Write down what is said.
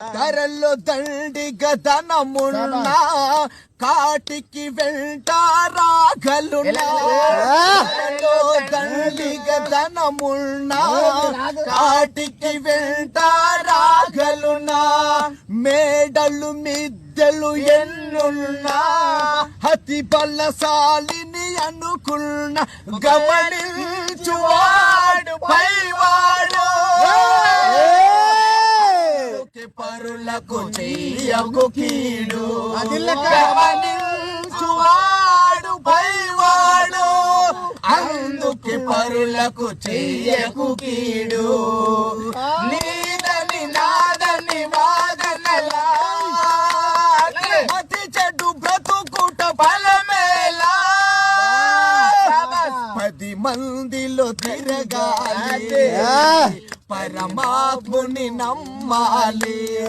ధరల్లో దండిగ ధనమున్నా కాటికి వెంట రాగలున్నా ధరల్లో దండిగ ధనమున్నా కాటికి వెంట రాగలున్నా మేడలు మిద్దెలు ఎన్నున్నా అతి బలశాలిని అనుకున్న గమనించువాడు పరులకు చెయ్యకు కీడు. గమనించువాడు పైవాడు అందుకే పరులకు చెయ్యకు కీడు. నీదని నాదని వాదనలా. అతి చెడు బ్రతుకుట ఫలమేలా. పది మందిలో తిరగాలి. పరమాత్ముని నమ్మాలి.